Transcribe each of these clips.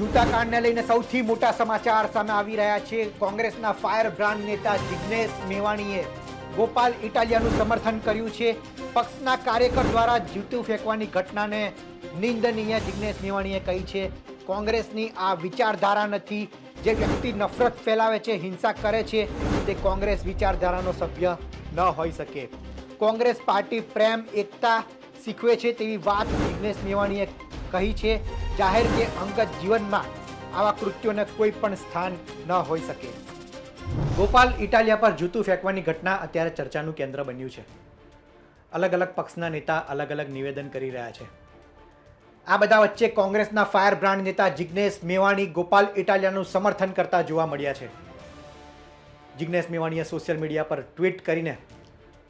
જૂતા કાંડને લઈને સૌથી મોટા સમાચાર સામે આવી રહ્યા છે. કોંગ્રેસના ફાયર બ્રાન્ડ નેતા જિગ્નેશ મેવાણીએ ગોપાલ ઇટાલિયાનું સમર્થન કર્યું છે. પક્ષના કાર્યકર દ્વારા જૂતું ફેંકવાની ઘટનાને નિંદનીય જિગ્નેશ મેવાણીએ કહી છે. કોંગ્રેસની આ વિચારધારા નથી. જે વ્યક્તિ નફરત ફેલાવે છે, હિંસા કરે છે, તે કોંગ્રેસ વિચારધારાનો સભ્ય ન હોઈ શકે. કોંગ્રેસ પાર્ટી પ્રેમ, એકતા શીખવે છે તેવી વાત જિગ્નેશ મેવાણીએ કહી છે. જાહેર કે અંગત જીવનમાં આવા કૃત્યોને કોઈ પણ સ્થાન ન હોઈ શકે. ગોપાલ ઇટાલિયા પર જૂતું ફેંકવાની ઘટના અત્યારે ચર્ચાનું કેન્દ્ર બન્યું છે. અલગ અલગ પક્ષના નેતા અલગ અલગ નિવેદન કરી રહ્યા છે. આ બધા વચ્ચે કોંગ્રેસના ફાયર બ્રાન્ડ નેતા જિગ્નેશ મેવાણી ગોપાલ ઇટાલિયાનું સમર્થન કરતા જોવા મળ્યા છે. જિગ્નેશ મેવાણીએ સોશિયલ મીડિયા પર ટ્વીટ કરીને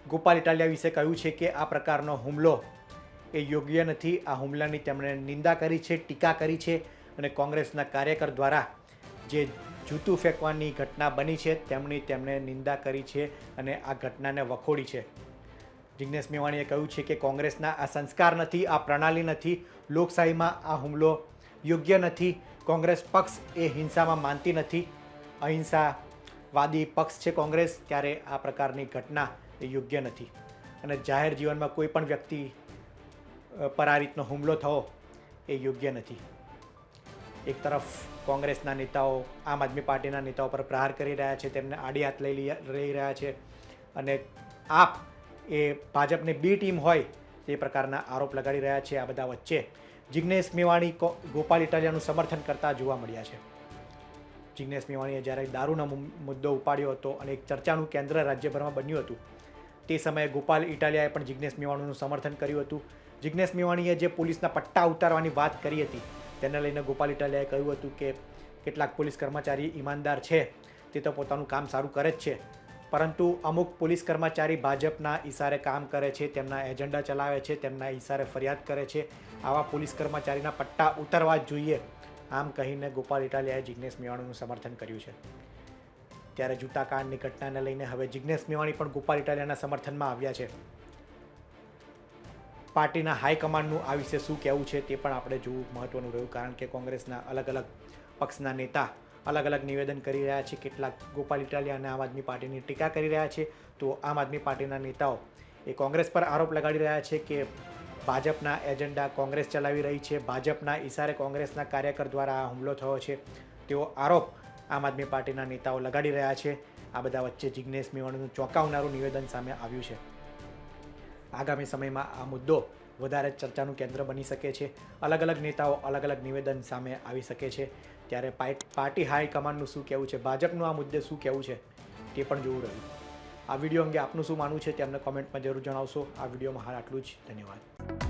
ગોપાલ ઇટાલિયા વિશે કહ્યું છે કે આ પ્રકારનો હુમલો એ યોગ્ય નથી. આ હુમલાની તેમણે નિંદા કરી છે, ટીકા કરી છે અને કોંગ્રેસના કાર્યકર દ્વારા જે જૂતું ફેંકવાની ઘટના બની છે, તેમની તેમણે નિંદા કરી છે અને આ ઘટનાને વખોડી છે. જિગ્નેશ મેવાણીએ કહ્યું છે કે કોંગ્રેસના આ સંસ્કાર નથી, આ પ્રણાલી નથી, લોકશાહીમાં આ હુમલો યોગ્ય નથી, કોંગ્રેસ પક્ષ એ હિંસામાં માનતી નથી, અહિંસાવાદી પક્ષ છે કોંગ્રેસ, ત્યારે આ પ્રકારની ઘટના એ યોગ્ય નથી. અને જાહેર જીવનમાં કોઈ પણ વ્યક્તિ પર આ રીતનો હુમલો થવો એ યોગ્ય નથી. એક તરફ કોંગ્રેસના નેતાઓ, આમ આદમી પાર્ટીના નેતાઓ પર પ્રહાર કરી રહ્યા છે, તેમને આડી હાથ લઈ લઈ રહી રહ્યા છે અને આપ એ ભાજપની બી ટીમ હોય તે પ્રકારના આરોપ લગાડી રહ્યા છે આ બધા વચ્ચે. જિગ્નેશ મેવાણી ગોપાલ ઇટાલિયાનું સમર્થન કરતા જોવા મળ્યા છે. જિજ્ઞેશ મેવાણીએ જ્યારે દારૂનો મુદ્દો ઉપાડ્યો હતો અને એક ચર્ચાનું કેન્દ્ર રાજ્યભરમાં બન્યું હતું તે સમયે ગોપાલ ઇટાલિયાએ પણ જિગ્નેશ મેવાણીનું સમર્થન કર્યું હતું. જિગ્નેશ મેવાણીએ જે પોલીસના પટ્ટા ઉતારવાની વાત કરી હતી, તેને લઈને ગોપાલ ઇટાલિયાએ કહ્યું હતું કે કેટલાક પોલીસ કર્મચારી ઈમાનદાર છે, તે તો પોતાનું કામ સારું કરે જ છે. પરંતુ અમુક પોલીસ કર્મચારી ભાજપના ઈશારે કામ કરે છે, તેમના એજન્ડા ચલાવે છે, તેમના ઈશારે ફરિયાદ કરે છે. આવા પોલીસ કર્મચારીના પટ્ટા ઉતારવા જ જોઈએ, આમ કહીને ગોપાલ ઇટાલિયાએ જિગ્નેશ મેવાણીનું સમર્થન કર્યું છે. ત્યારે જૂતા કાંડની ઘટનાને લઈને હવે જિગ્નેશ મેવાણી પણ ગોપાલ ઇટાલિયાના સમર્થનમાં આવ્યા છે. પાર્ટીના હાઈકમાન્ડનું આ વિશે શું કહેવું છે તે પણ આપણે જોવું મહત્વનું રહ્યું, કારણ કે કોંગ્રેસના અલગ અલગ પક્ષના નેતા અલગ અલગ નિવેદન કરી રહ્યા છે, કેટલાક ગોપાલ ઇટાલિયા અને આમ આદમી પાર્ટીની ટીકા કરી રહ્યા છે, તો આમ આદમી પાર્ટીના નેતાઓ એ કોંગ્રેસ પર આરોપ લગાડી રહ્યા છે કે ભાજપના એજન્ડા કોંગ્રેસ ચલાવી રહી છે, ભાજપના ઈશારે કોંગ્રેસના કાર્યકર દ્વારા આ હુમલો થયો છે. તેવો આરોપ આમ આદમી પાર્ટીના નેતાઓ લગાડી રહ્યા છે. આ બધા વચ્ચે જિગ્નેશ મેવાણીનું ચોંકાવનારું નિવેદન સામે આવ્યું છે. આગામી સમયમાં આ મુદ્દો વધારે ચર્ચાનું કેન્દ્ર બની શકે છે. અલગ અલગ નેતાઓ અલગ અલગ નિવેદન સામે આવી શકે છે. ત્યારે પાર્ટી હાઈકમાન્ડનું શું કહેવું છે? ભાજપનું આ મુદ્દે શું કહેવું છે? તે પણ જોવું રહ્યું. આ વીડિયો અંગે આપનું શું માનવું છે તે અમને કોમેન્ટમાં જરૂર જણાવશો. આ વિડીયોમાં હાલ આટલું જ. ધન્યવાદ.